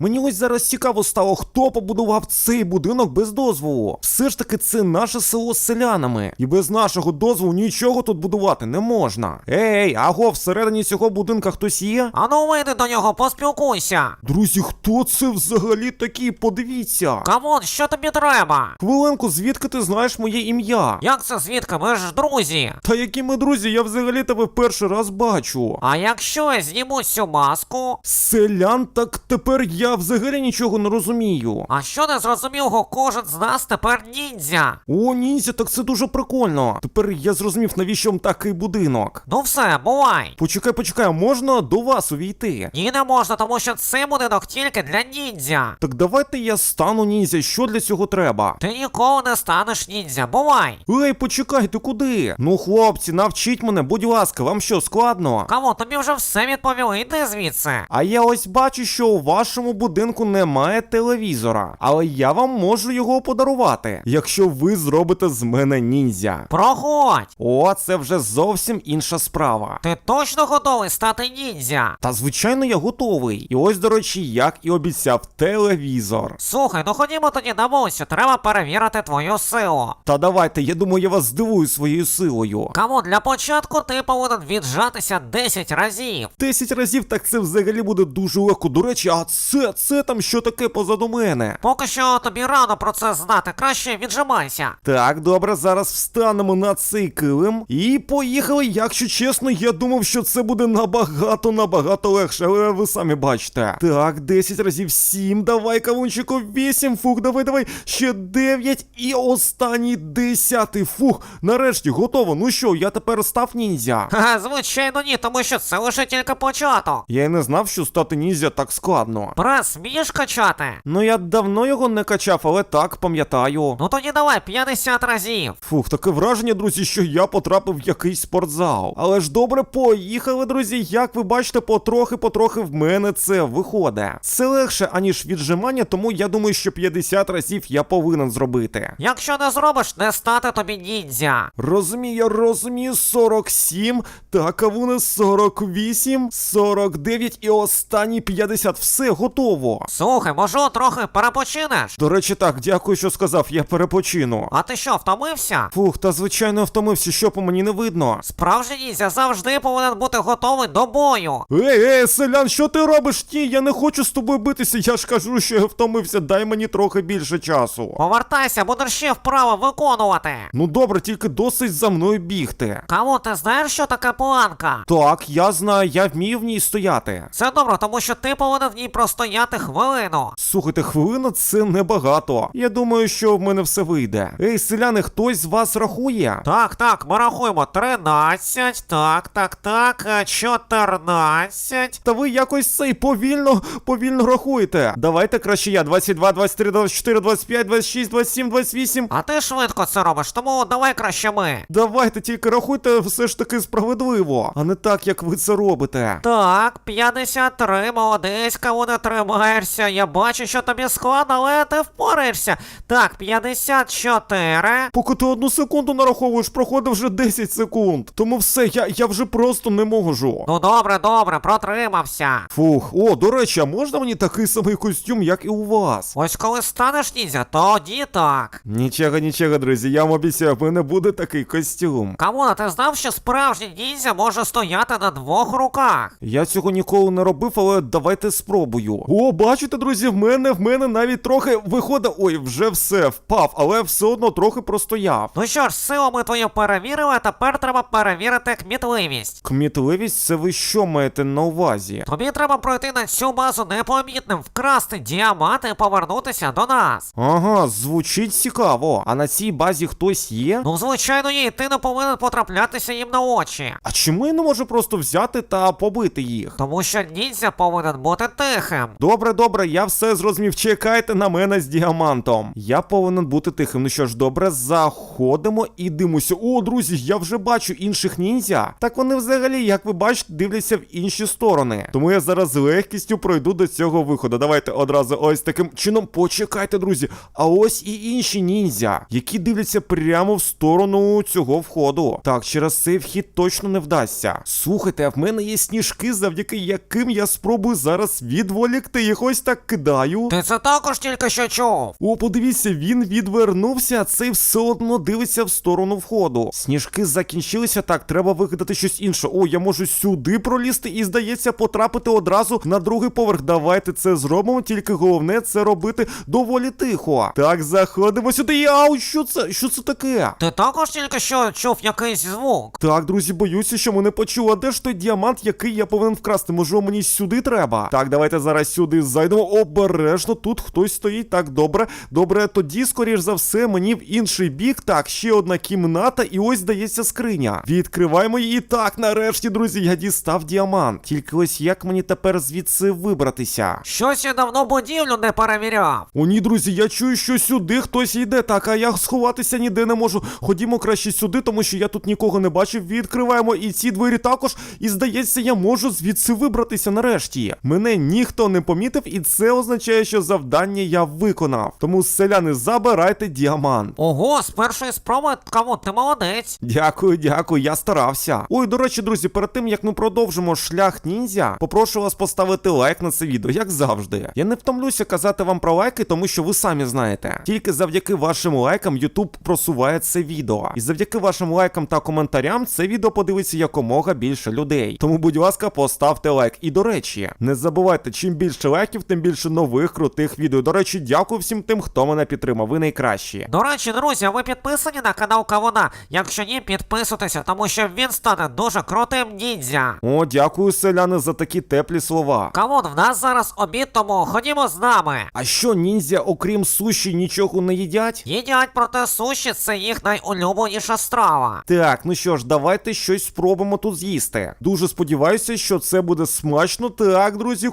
Мені ось зараз цікаво стало, хто побудував цей будинок без дозволу. Все ж таки, це наше село з селянами, і без нашого дозволу нічого тут будувати не можна. Ей, аго, всередині цього будинка хтось є? Ану вийди до нього, поспілкуйся. Друзі, хто це взагалі такий? Подивіться. Камон, що тобі треба? Хвилинку, звідки ти знаєш моє ім'я? Як це звідки? Ми ж друзі. Та які ми друзі, я взагалі тебе перший раз бачу. А якщо я зніму цю маску? Селян, так тепер я взагалі нічого не розумію. А що не зрозумілого, кожен з нас тепер ніндзя. О, ніндзя, так це дуже прикольно. Тепер я зрозумів, навіщо вам такий будинок. Ну все, бувай. Почекай, почекай, можна до вас увійти? Ні, не можна, тому що цей будинок тільки для ніндзя. Так давайте я стану ніндзя, що для цього треба? Ти ніколи не станеш ніндзя, бувай. Ей, почекай, ти куди? Ну, хлопці, навчіть мене, будь ласка, вам що, складно? Кому тобі вже все відповіли, йди звідси. А я ось бачу, що у вашому будинку немає телевізора, але я вам можу його подарувати, якщо ви зробите з мене ніндзя. Проходь. О, це вже зовсім інша справа. Ти точно готовий стати ніндзя? Та звичайно я готовий. І ось, до речі, як і обіцяв, телевізор. Слухай, ну ходімо тоді на вулицю, треба перевірити твою силу. Та давайте, я думаю, я вас здивую своєю силою. Кому для початку ти повинен віджатися 10 разів. 10 разів, так це взагалі буде дуже легко. До речі, а це, це там що таке позаду мене? Поки що тобі рано про це знати, краще віджимайся. Так, добре, зараз встанемо на цей килим. І поїхали. Якщо чесно, я думав, що це буде набагато, набагато легше, але ви самі бачите. Так, 10 разів 7, давай, кавунчику, 8, фух, давай, давай, ще 9 і останній 10. Фух, нарешті готово. Ну що, я тепер став ніндзя. Ха, звичайно, ні, тому що це лише тільки початок. Я й не знав, що стати ніндзя так складно. Прес вмієш качати? Ну я давно його не качав, але так пам'ятаю. Ну тоді давай 50 разів. Фух, таке враження, друзі, що я потрапив в якийсь спортзал. Але ж добре, поїхали, друзі. Як ви бачите, потрохи-потрохи в мене це виходить. Це легше, аніж віджимання, тому я думаю, що 50 разів я повинен зробити. Якщо не зробиш, не стати тобі ніндзя. Розумію, розумію, 47, так, а вони 48, 49 і останні 50. Все готово. Слухай, можу трохи перепочинеш? До речі, так, дякую, що сказав, я перепочину. А ти що, втомився? Фух, та звичайно втомився, що по мені не видно. Справжній ніндзя завжди повинен бути готовий до бою. Ей, ей, селян, що ти робиш? Ні, я не хочу з тобою битися. Я ж кажу, що я втомився, дай мені трохи більше часу. Повертайся, будеш ще вправо виконувати. Ну добре, тільки досить за мною бігти. Кому ти знаєш, що таке планка? Так, я знаю, я вмію в ній стояти. Це добре, тому що ти повинен в ній простояти хвилину. Слухайте, хвилина це небагато. Я думаю, що в мене все вийде. Ей, селяни, хтось з вас рахує? Так, так, ми рахуємо 13, так, так, так, е, 14. Та ви якось цей повільно, повільно рахуєте. Давайте краще я. 22, 23, 24, 25, 26, 27, 28. А ти швидко це робиш, тому давай краще ми. Давайте тільки рахуйте все ж таки справедливо, а не так, як ви це робите. Так, 53, молодець, кого не тримаєшся. Я бачу, що тобі складно, але ти впораєшся. Так, 54. Поки ти одну секунду нараховуєш, проходить вже 10 секунд. Тому все, я, я вже просто не можу. Ну добре, добре, протримався. Фух, о, до речі, а можна мені такий самий костюм, як і у вас? Ось коли станеш ніндзя, тоді так. Нічого, нічого, друзі, я вам обіцяю, в мене буде такий костюм. Камона, ти знав, що справжній ніндзя може стояти на двох руках? Я цього ніколи не робив, але давайте спробую. О, бачите, друзі, в мене в мене навіть трохи виходить. Ой, вже все впав, але все одно трохи простояв. Ну що ж, силу ми твою перевірили, а тепер треба перевірити кмітливість. Кмітливість, це ви що маєте на увазі? Тобі треба пройти на цю базу непомітним, вкрасти діамант і повернутися до нас. Ага, звучить цікаво. А на цій базі хтось є? Ну, звичайно, є, і ти не повинен потраплятися їм на очі. А чому я не можу просто взяти та побити їх? Тому що ніндзя повинен бути тихим. Добре, добре, я все зрозумів. Чекайте на мене з діамантом. Я повинен бути тихим. Ну що ж, добре, заходимо і димося. О, друзі, я вже бачу інших ніндзя. Так вони взагалі, як ви бачите, дивляться в інші сторони. Тому я зараз з легкістю пройду до цього виходу. Давайте одразу ось таким чином. Почекайте, друзі. А ось і інші ніндзя, які дивляться прямо в сторону цього входу. Так, через цей вхід точно не вдасться. Слухайте, а в мене є сніжки, завдяки яким я спробую зараз відволікти витекти, їх ось так кидаю. Ти це також тільки що чув. О, подивіться, він відвернувся, а цей все одно дивиться в сторону входу. Сніжки закінчилися, так, треба вигадати щось інше. О, я можу сюди пролізти і, здається, потрапити одразу на другий поверх. Давайте це зробимо, тільки головне це робити доволі тихо. Так, заходимо сюди. Ау, що це? Що це таке? Ти також тільки що чув якийсь звук. Так, друзі, боюся, що мене почули. А де ж той діамант, який я повинен вкрасти? Може, мені сюди треба? Так, давайте зараз сюди зайдемо. Обережно, тут хтось стоїть. Так, добре. Добре, тоді, скоріш за все, мені в інший бік. Так, ще одна кімната, і ось здається скриня. Відкриваємо її. Так, нарешті, друзі, я дістав діамант. Тільки ось як мені тепер звідси вибратися? Щось я давно будівлю не перевіряв. О, ні, друзі, я чую, що сюди хтось йде. Так, а я сховатися ніде не можу. Ходімо краще сюди, тому що я тут нікого не бачив. Відкриваємо і ці двері також. І здається, я можу звідси вибратися нарешті. Мене ніхто не помітив, і це означає, що завдання я виконав. Тому, селяни, забирайте діамант. Ого, з першої спроби, кому ти молодець. Дякую, дякую, я старався. Ой, до речі, друзі, перед тим як ми продовжимо шлях ніндзя, попрошу вас поставити лайк на це відео, як завжди. Я не втомлюся казати вам про лайки, тому що ви самі знаєте. Тільки завдяки вашим лайкам YouTube просуває це відео. І завдяки вашим лайкам та коментарям це відео подивиться якомога більше людей. Тому, будь ласка, поставте лайк. І до речі, не забувайте, чим більше лайків, тим більше нових крутих відео. До речі, дякую всім тим, хто мене підтримав. Ви найкращі. До речі, друзі, ви підписані на канал Кавуна? Якщо ні, підписуйтеся, тому що він стане дуже крутим ніндзя. О, дякую, селяни, за такі теплі слова. Кавун, в нас зараз обід, тому ходімо з нами. А що, ніндзя, окрім суші, нічого не їдять? Їдять проте суші це їх найулюбленіша страва. Так, ну що ж, давайте щось спробуємо тут з'їсти. Дуже сподіваюся, що це буде смачно. Так, друзі,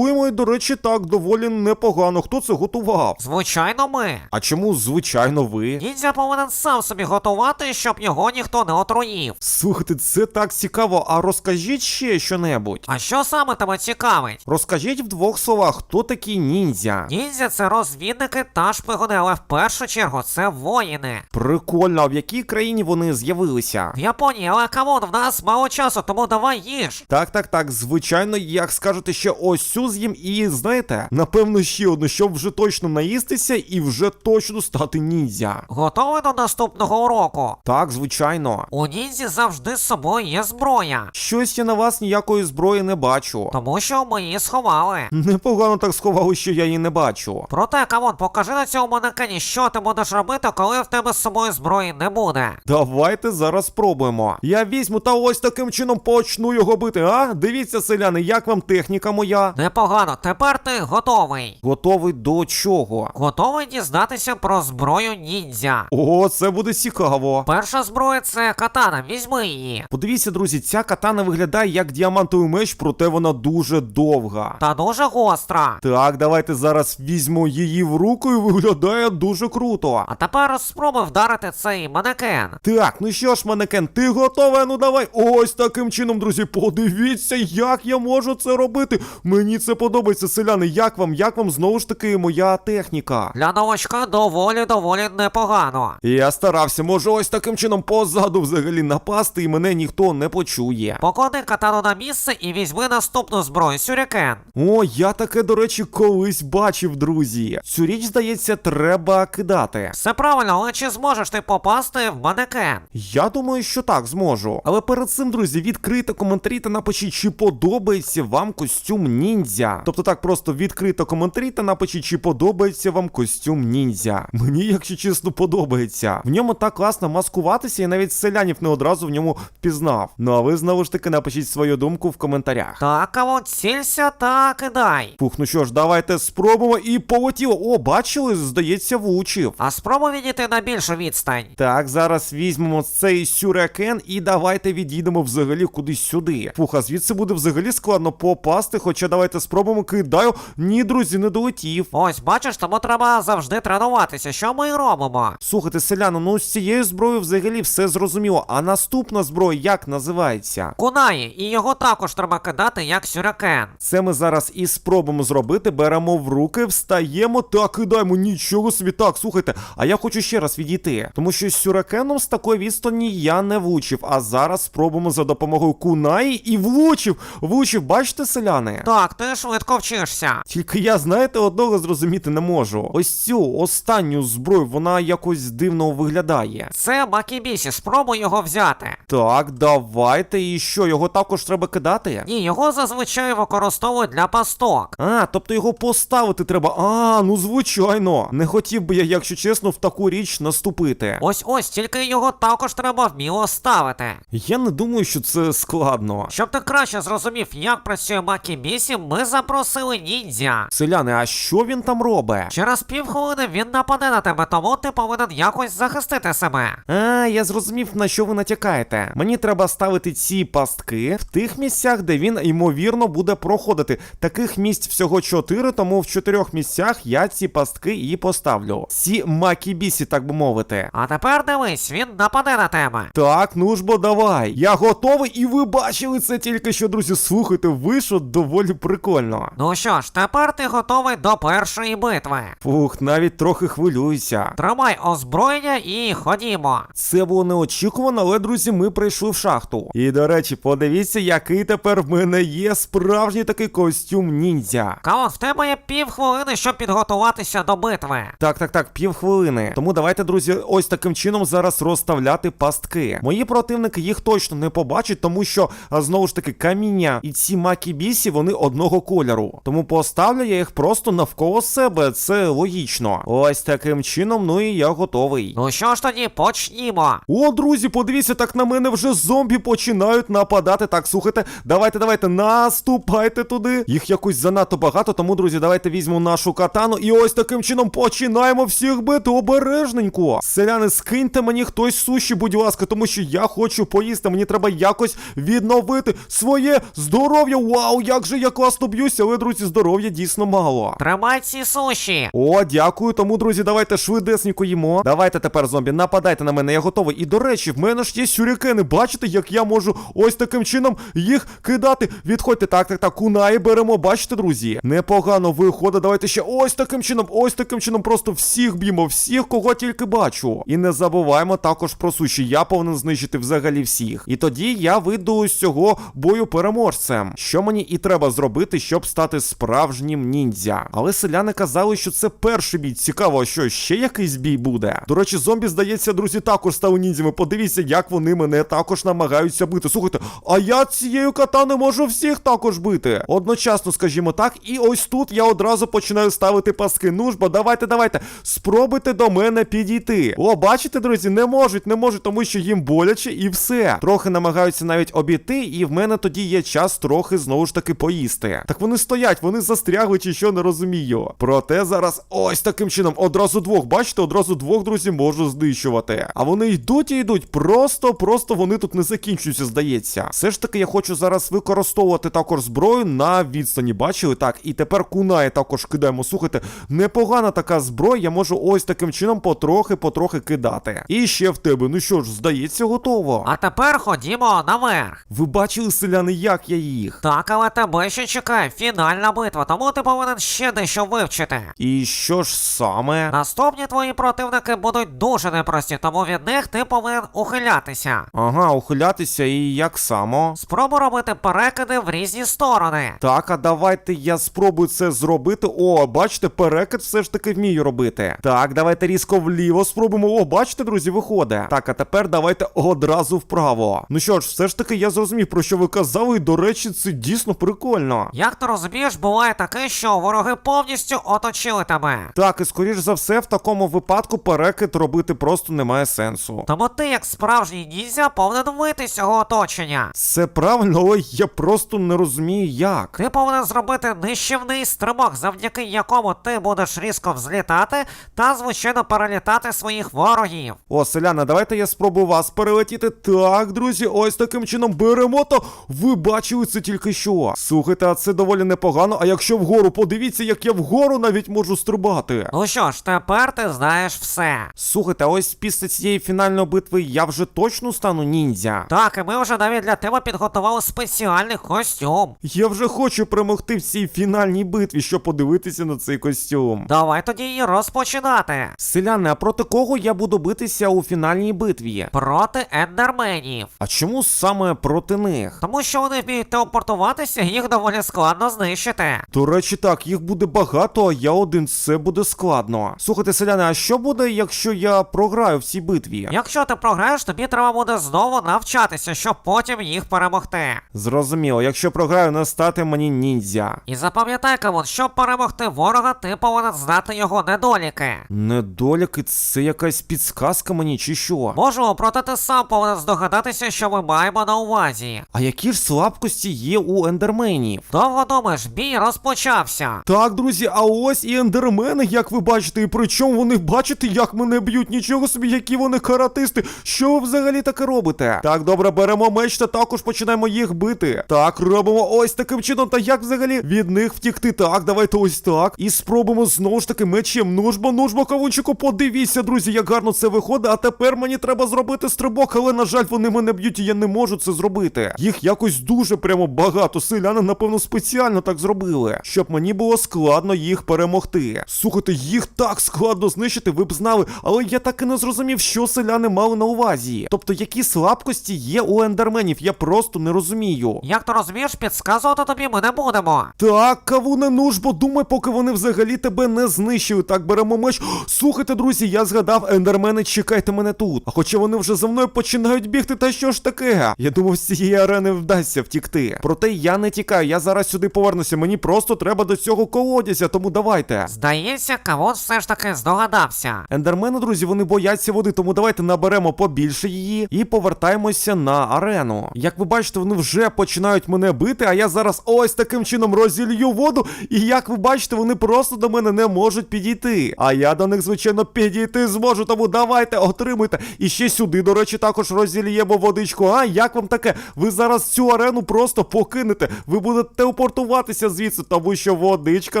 куштуємо і, до речі, так доволі непогано. Хто це готував? Звичайно, ми. А чому, звичайно, ви? Ніндзя повинен сам собі готувати, щоб його ніхто не отруїв. Слухайте, це так цікаво. А розкажіть ще щонебудь. А що саме тебе цікавить? Розкажіть в двох словах, хто такий ніндзя? Ніндзя це розвідники та шпигуни, але в першу чергу це воїни. Прикольно, а в якій країні вони з'явилися? В Японії, але камон, в нас мало часу, тому давай їж. Так, так, так, звичайно, як скажете, ще ось цю з'їм, і знаєте, напевно, ще одну, щоб вже точно наїстися і вже точно стати ніндзя. Готовий до наступного уроку? Так, звичайно. У ніндзі завжди з собою є зброя. Щось я на вас ніякої зброї не бачу. Тому що ми її сховали. Непогано так сховали, що я її не бачу. Проте, камон, покажи на цьому манекені, що ти будеш робити, коли в тебе з собою зброї не буде. Давайте зараз спробуємо. Я візьму та ось таким чином почну його бити, а? Дивіться, селяни, як вам техніка моя? Непогано, тепер ти готовий. Готовий до чого? Готовий дізнатися про зброю ніндзя. О, це буде цікаво. Перша зброя це катана, візьми її. Подивіться, друзі, ця катана виглядає як діамантовий меч, проте вона дуже довга. Та дуже гостра. Так, давайте зараз візьму її в руку і виглядає дуже круто. А тепер спробуй вдарити цей манекен. Так, ну що ж, манекен, ти готовий? Ну давай. Ось таким чином, друзі, подивіться, як я можу це робити. Мені це подобається, селяни. Як вам? Як вам знову ж таки моя техніка? Для новачка доволі доволі непогано. Я старався, можу ось таким чином позаду взагалі напасти, і мене ніхто не почує. Поклади катану на місце і візьми наступну зброю сюрікен. О, я таке, до речі, колись бачив, друзі. Цю річ, здається, треба кидати. Все правильно, але чи зможеш ти попасти в манекен? Я думаю, що так зможу. Але перед цим, друзі, відкрийте коментарі та напишіть, чи подобається вам костюм ніндзя. Тобто так просто відкрито коментарі та напишіть, чи подобається вам костюм ніндзя. Мені, якщо чесно, подобається. В ньому так класно маскуватися, і навіть селянів не одразу в ньому впізнав. Ну а ви знову ж таки напишіть свою думку в коментарях. Так, а от цілься та кидай. Фух, ну що ж, давайте спробуємо і полетіло. О, бачили, здається, влучив. А спробуй відійти на більшу відстань. Так, зараз візьмемо цей сюрякен і давайте відійдемо взагалі кудись сюди. Фух, а звідси буде взагалі складно попасти, хоча давайте спробуємо кидаю. Ні, друзі, не долетів. Ось, бачиш, тому треба завжди тренуватися, що ми і робимо. Слухайте, селяну, ну з цією зброєю взагалі все зрозуміло. А наступна зброя як називається? Кунаї, і його також треба кидати як сюрякен. Це ми зараз і спробуємо зробити. Беремо в руки, встаємо та кидаємо. Нічого собі. Так, слухайте, а я хочу ще раз відійти. Тому що з сюракеном з такої відстані я не влучив. А зараз спробуємо за допомогою кунаї і влучив. Влучив, бачите, селяни? Так, ти ти швидко вчишся. Тільки я, знаєте, одного зрозуміти не можу. Ось цю останню зброю, вона якось дивно виглядає. Це Макібісі, спробуй його взяти. Так, давайте. І що, його також треба кидати? Ні, його зазвичай використовують для пасток. А, тобто його поставити треба. А, ну звичайно. Не хотів би я, якщо чесно, в таку річ наступити. Ось ось, тільки його також треба вміло ставити. Я не думаю, що це складно. Щоб ти краще зрозумів, як працює Макібісі, ми запросили ніндзя. Селяни, а що він там робить? Через півхвилини він нападе на тебе, тому ти повинен якось захистити себе. А, я зрозумів, на що ви натякаєте. Мені треба ставити ці пастки в тих місцях, де він ймовірно буде проходити. Таких місць всього чотири, тому в чотирьох місцях я ці пастки і поставлю. Ці макібісі, так би мовити. А тепер дивись, він нападе на тебе. Так, ну ж бо давай. Я готовий, і ви бачили це тільки що, друзі. Слухайте, вийшло доволі прикольно. Ну що ж, тепер ти готовий до першої битви. Фух, навіть трохи хвилююся. Тримай озброєння і ходімо. Це було неочікувано, але друзі, ми прийшли в шахту. І до речі, подивіться, який тепер в мене є справжній такий костюм ніндзя. Каон, в тебе є півхвилини, щоб підготуватися до битви. Так, так, так, півхвилини. Тому давайте, друзі, ось таким чином зараз розставляти пастки. Мої противники їх точно не побачать, тому що знову ж таки каміння і ці макібісі вони одного кольору. Тому поставлю я їх просто навколо себе. Це логічно. Ось таким чином, ну і я готовий. Ну що ж тоді, почнімо. О, друзі, подивіться, так на мене вже зомбі починають нападати. Так, слухайте, давайте, давайте, наступайте туди. Їх якось занадто багато, тому, друзі, давайте візьмемо нашу катану і ось таким чином починаємо всіх бити обережненько. Селяни, скиньте мені хтось суші, будь ласка, тому що я хочу поїсти. Мені треба якось відновити своє здоров'я. Вау, як же я класно б'юся, але, друзі, здоров'я дійсно мало. Тримай ці суші. О, дякую. Тому, друзі, давайте швидесенько їмо. Давайте тепер, зомбі, нападайте на мене, я готовий. І до речі, в мене ж є сюрікени. Бачите, як я можу ось таким чином їх кидати. Відходьте, так, так, так, кунаї беремо. Бачите, друзі? Непогано виходить. Давайте ще ось таким чином, ось таким чином. Просто всіх б'ємо, всіх, кого тільки бачу. І не забуваємо також про суші. Я повинен знищити взагалі всіх. І тоді я вийду з цього бою переможцем. Що мені і треба зробити, щоб стати справжнім ніндзя. Але селяни казали, що це перший бій. Цікаво, що ще якийсь бій буде. До речі, зомбі, здається, друзі, також стали ніндзями. Подивіться, як вони мене також намагаються бити. Слухайте, а я цією катаною можу всіх також бити. Одночасно, скажімо так, і ось тут я одразу починаю ставити паски. Ну ж бо давайте, давайте. Спробуйте до мене підійти. О, бачите, друзі, не можуть, не можуть, тому що їм боляче і все. Трохи намагаються навіть обійти, і в мене тоді є час трохи знову ж таки поїсти. Так вони стоять, вони застрягли чи що не розумію. Проте зараз ось таким чином одразу двох, бачите, одразу двох друзі можу знищувати. А вони йдуть і йдуть. Просто, просто вони тут не закінчуються, здається. Все ж таки, я хочу зараз використовувати також зброю на відстані. Бачили? Так, і тепер кунає також кидаємо. Слухайте, непогана така зброя, я можу ось таким чином потрохи-потрохи кидати. І ще в тебе, ну що ж, здається, готово. А тепер ходімо наверх. Ви бачили, селяни, як я їх? Так, але тебе ще чекає фінальна битва, тому ти повинен ще дещо вивчити. І що ж саме? Наступні твої противники будуть дуже непрості, тому від них ти повинен ухилятися. Ага, ухилятися і як само. Спробуй робити перекиди в різні сторони. Так, а давайте я спробую це зробити. О, бачите, перекид все ж таки вмію робити. Так, давайте різко вліво спробуємо. О, бачите, друзі, виходить. Так, а тепер давайте одразу вправо. Ну що ж, все ж таки я зрозумів, про що ви казали, і до речі, це дійсно прикольно. Як ти розумієш, буває таке, що вороги повністю оточили тебе. Так, і скоріш за все, в такому випадку перекид робити просто немає сенсу. Тому ти, як справжній ніндзя, повинен вийти з цього оточення. Це правильно, але я просто не розумію як. Ти повинен зробити нищівний стрибок, завдяки якому ти будеш різко взлітати та, звичайно, перелітати своїх ворогів. О, селяна, давайте я спробую вас перелетіти. Так, друзі, ось таким чином беремо то. Ви бачили це тільки що. Слухайте, а це доволі непогано. А якщо вгору, подивіться, як я вгору навіть можу стрибати. Ну що ж, тепер ти знаєш все. Слухайте, ось після цієї фінальної битви я вже точно стану ніндзя. Так, і ми вже навіть для тебе підготували спеціальний костюм. Я вже хочу перемогти в цій фінальній битві, щоб подивитися на цей костюм. Давай тоді її розпочинати. Селяни, а проти кого я буду битися у фінальній битві? Проти ендерменів. А чому саме проти них? Тому що вони вміють телепортуватися, їх доволі складно складно знищити. До речі, так, їх буде багато, а я один це буде складно. Слухайте, селяни, а що буде, якщо я програю в цій битві? Якщо ти програєш, тобі треба буде знову навчатися, щоб потім їх перемогти. Зрозуміло, якщо програю, не стати мені ніндзя. І запам'ятай, Кавун, щоб перемогти ворога, ти повинен знати його недоліки. Недоліки, це якась підсказка мені, чи що? Можу, проте ти сам повинен здогадатися, що ми маємо на увазі. А які ж слабкості є у ендерменів? Довго думаєш, бій розпочався. Так, друзі, а ось і ендермени, як ви бачите, і причому вони бачите, як мене б'ють. Нічого собі, які вони каратисти. Що ви взагалі таке робите? Так, добре, беремо меч та також починаємо їх бити. Так, робимо ось таким чином. Та як взагалі від них втікти? Так, давайте ось так. І спробуємо знову ж таки мечем. Нужбо, нужбо, кавунчику, подивіться, друзі, як гарно це виходить. А тепер мені треба зробити стрибок, але на жаль, вони мене б'ють, і я не можу це зробити. Їх якось дуже прямо багато. Селяни, напевно, спеціально так зробили, щоб мені було складно їх перемогти. Слухайте, їх так складно знищити, ви б знали, але я так і не зрозумів, що селяни мали на увазі. Тобто, які слабкості є у ендерменів, я просто не розумію. Як ти розумієш, підказувати тобі ми не будемо. Так, кавуне нужбо, думай, поки вони взагалі тебе не знищили. Так, беремо меч. Слухайте, друзі, я згадав, ендермени, чекайте мене тут. А хоча вони вже за мною починають бігти, та що ж таке? Я думав, з цієї арени вдасться втікти. Проте я не тікаю, я зараз сюди повернуся. Мені просто треба до цього колодязя, тому давайте. Здається, Кавун все ж таки здогадався. Ендермени, друзі, вони бояться води, тому давайте наберемо побільше її і повертаємося на арену. Як ви бачите, вони вже починають мене бити, а я зараз ось таким чином розілью воду. І як ви бачите, вони просто до мене не можуть підійти. А я до них, звичайно, підійти зможу. Тому давайте отримуйте. І ще сюди, до речі, також розільємо водичку. А як вам таке? Ви зараз цю арену просто покинете. Ви будете телепортуватися звідси, тому що водичка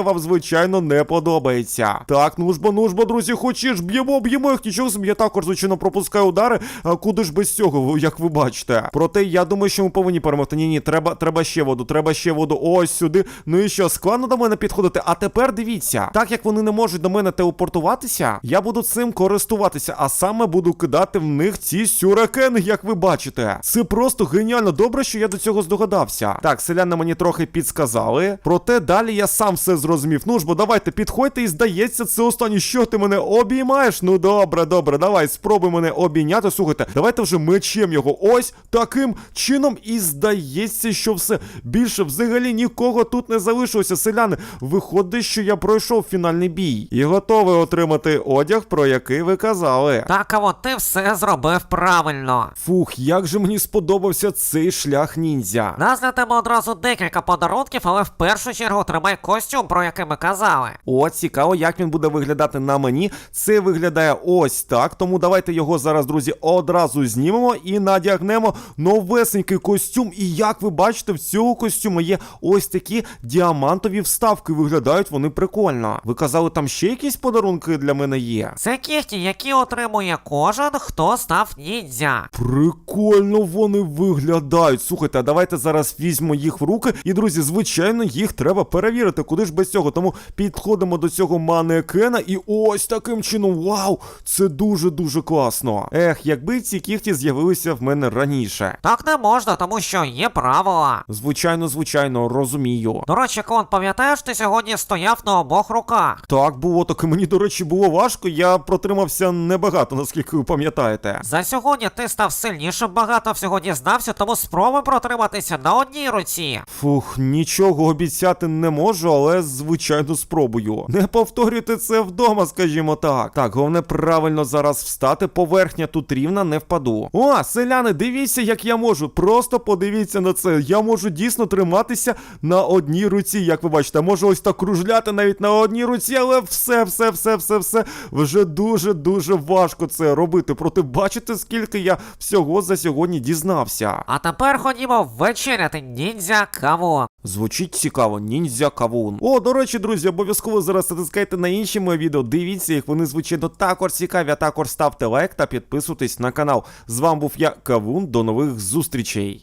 вам, звичайно, не подобається. Так, нужбо, нужбо, друзі, хочеш, б'ємо, б'ємо їх, нічого собі. Я також, звичайно, пропускаю удари. А куди ж без цього, як ви бачите? Проте я думаю, що ми повинні перемогти. Ні, ні, треба, треба ще воду, треба ще воду. Ось сюди. Ну і що, складно до мене підходити. А тепер дивіться, так як вони не можуть до мене телепортуватися, я буду цим користуватися, а саме буду кидати в них ці сюракени, як ви бачите. Це просто геніально добре, що я до цього здогадався. Так, селяни мені трохи підсказали. Проте далі я сам все зрозумів. Ну ж бо давайте підходьте і здається, це останнє. Що ти мене обіймаєш? Ну добре, добре, давай, спробуй мене обійняти. Слухайте, давайте вже мечем його. Ось таким чином. І здається, що все більше взагалі нікого тут не залишилося. Селяни, виходить, що я пройшов фінальний бій і готовий отримати одяг, про який ви казали. Так, Кавун, ти все зробив правильно. Фух, як же мені сподобався цей шлях ніндзя. Нас для тебе одразу декілька подарунків, але в першу чергу тримай костюм, про який ми казали. О, цікаво, як він буде виглядати на мені. Це виглядає ось так. Тому давайте його зараз, друзі, одразу знімемо і надягнемо новесенький костюм. І як ви бачите, в цього костюму є ось такі діамантові вставки. Виглядають вони прикольно. Ви казали, там ще якісь подарунки для мене є. Це кіхті, які отримує кожен, хто став ніндзя. Прикольно вони виглядають. Слухайте, а давайте зараз візьмо їх в руки. І, друзі, звичайно, їх треба перевірити. Куди ж без цього? Тому підходимо до цього манекена і ось таким чином. Вау! Це дуже-дуже класно. Ех, якби ці кіхті з'явилися в мене раніше. Так не можна, тому що є правила. Звичайно, звичайно, розумію. До речі, Кон, пам'ятаєш, ти сьогодні стояв на обох руках. Так було, так і мені, до речі, було важко. Я протримався небагато, наскільки ви пам'ятаєте. За сьогодні ти став сильнішим, багато всього дізнався, тому спробуй протриматися на одній руці. Фух, нічого обіцяти не можу, але звичайно спробую. Не повторюйте це вдома, скажімо так. Так, головне правильно зараз встати. Поверхня тут рівна, не впаду. О, селяни, дивіться, як я можу. Просто подивіться на це. Я можу дійсно триматися на одній руці, як ви бачите. Можу ось так кружляти навіть на одній руці, але все, все, все, все, все. Вже дуже дуже важко це робити. Проте бачите, скільки я всього за сьогодні дізнався. А тепер ходімо вечеряти ніндзя кавун. Звучить цікаво, ніндзя кавун. О, до речі, друзі, обов'язково зараз натискайте на інші мої відео. Дивіться їх, вони звичайно також цікаві. А також ставте лайк та підписуйтесь на канал. З вами був я, Кавун. До нових зустрічей.